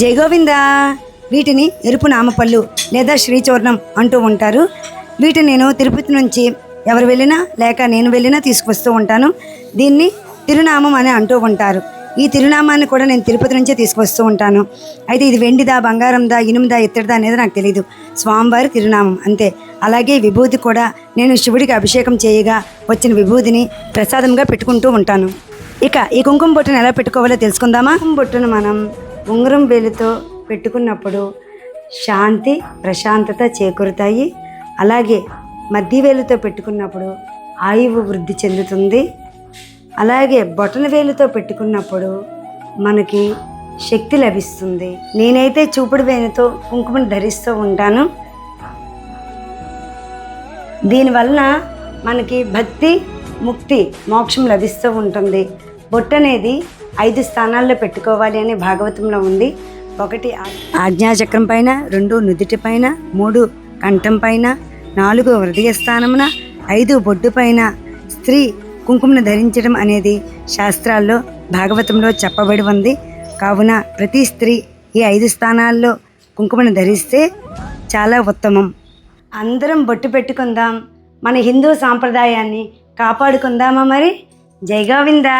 జయగోవిందా వీటిని ఎరుపు నామపళ్ళు లేదా శ్రీచూర్ణం అంటూ ఉంటారు. వీటిని నేను తిరుపతి నుంచి ఎవరు వెళ్ళినా లేక నేను వెళ్ళినా తీసుకువస్తూ ఉంటాను. దీన్ని తిరునామం అని అంటూ ఉంటారు. ఈ తిరునామాన్ని కూడా నేను తిరుపతి నుంచే తీసుకొస్తూ ఉంటాను. అయితే ఇది వెండిదా బంగారందా ఇనుముదా ఇత్తడిదా అనేది నాకు తెలియదు స్వామివారి తిరునామం అంతే. అలాగే విభూతి కూడా నేను శివుడికి అభిషేకం చేయగా వచ్చిన విభూతిని ప్రసాదంగా పెట్టుకుంటూ ఉంటాను. ఇక ఈ కుంకుమ బొట్టును ఎలా పెట్టుకోవాలో తెలుసుకుందామా? కుంకుమ బొట్టును మనం ఉంగరం వేలుతో పెట్టుకున్నప్పుడు శాంతి ప్రశాంతత చేకూరుతాయి. అలాగే మధ్య వేలుతో పెట్టుకున్నప్పుడు ఆయువు వృద్ధి చెందుతుంది. అలాగే బొటన వేలుతో పెట్టుకున్నప్పుడు మనకి శక్తి లభిస్తుంది. నేనైతే చూపుడు వేలుతో కుంకుమను ధరిస్తూ ఉంటాను. దీనివలన మనకి భక్తి ముక్తి మోక్షం లభిస్తూ ఉంటుంది. బొట్టు అనేది ఐదు స్థానాల్లో పెట్టుకోవాలి అని భాగవతంలో ఉంది. ఒకటి ఆజ్ఞాచక్రం పైన రెండు నుదుటి పైన మూడు కంఠం పైన నాలుగు హృదయ స్థానమున ఐదు బొడ్డు పైన స్త్రీ కుంకుమను ధరించడం అనేది శాస్త్రాల్లో భాగవతంలో చెప్పబడి ఉంది. కావున ప్రతి స్త్రీ ఈ ఐదు స్థానాల్లో కుంకుమను ధరిస్తే చాలా ఉత్తమం. అందరం బొట్టు పెట్టుకుందాం. మన హిందూ సాంప్రదాయాన్ని కాపాడుకుందామా మరి? జై గోవిందా.